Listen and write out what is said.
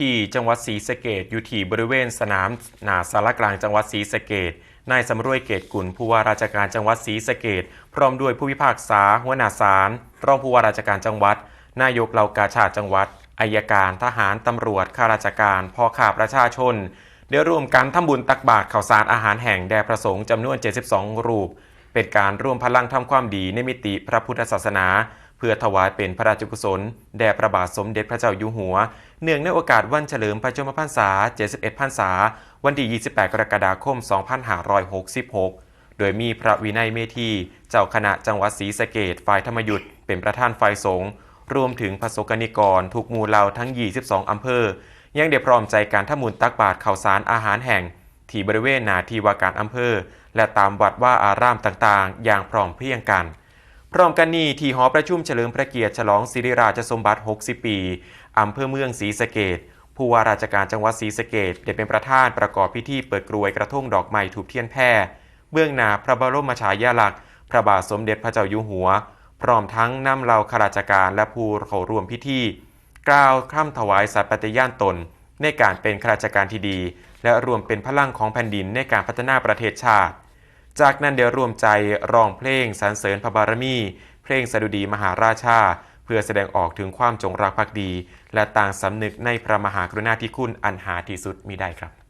ที่จังหวัดศรีสะเกดอยู่ที่บริเวณสนามหนาสารกลางจังหวัดศรีสะเกดนายสำรวยเกตกุลผู้ว่าราชการจังหวัดศรีสะเกดพร้อมด้วยผู้พิพากษาหัวหน้าศาลรองผู้ว่าราชการจังหวัด นายกเหล่ากาชาติจังหวัดอายการทหารตำรวจข้าราชการพ่อข้าประชาชนได้ร่วมกันทำบุญตักบาตรข่าวสารอาหารแห่งแด่พระสงฆ์จำนวน 72 รูป เป็นการร่วมพลังทำความดีในมิติพระพุทธศาสนา เพื่อถวายเป็นพระราชกุศล แด่พระบาทสมเด็จพระเจ้าอยู่หัว เนื่องในโอกาสวันเฉลิมพระชนมพรรษา 71 พรรษา วันที่28 กรกฎาคม 2566 โดยมีพระวินัยเมธีเจ้าคณะจังหวัดศรีสะเกดฝ่ายธรรมยุทธ์เป็นประธานฝ่ายสงฆ์รวมถึงพระสงฆ์นิกรทุกหมู่เหล่าทั้ง 22 อำเภอ ยังได้พร้อมใจการทำบุญตักบาตรข่าวสารอาหารแห่ง ที่บริเวณนาทีวาการอำเภอ และตามวัดว่าอารามต่างๆ อย่างพร้อมเพรียงกัน พร้อมกันนี้ที่หอประชุมเฉลิมพระเกียรติฉลองศิริราชสมบัติ 60 ปีอำเภอเมืองศรีสะเกดผู้ว่าราชการจังหวัดศรีสะเกดได้เป็นประธานประกอบพิธีเปิดกรวยกระทงดอกไม้ถูกเทียนแพร่เบื้องหน้าพระบรมฉายาลักษณ์พระบาทสมเด็จพระเจ้าอยู่หัว พร้อมทั้งนำเหล่าข้าราชการและผู้เข้าร่วมพิธีกล่าวคำถวายสัตย์ปฏิญาณตน ในการเป็นข้าราชการที่ดี และรวมเป็นพลังของแผ่นดินในการพัฒนาประเทศชาติ จากนั้นเดี๋ยวรวมใจร้องเพลงสรรเสริญพระบารมี เพลงสดุดีมหาราชา เพื่อแสดงออกถึงความจงรักภักดี และต่างสำนึกในพระมหากรุณาธิคุณอันหาที่สุดมิได้ครับ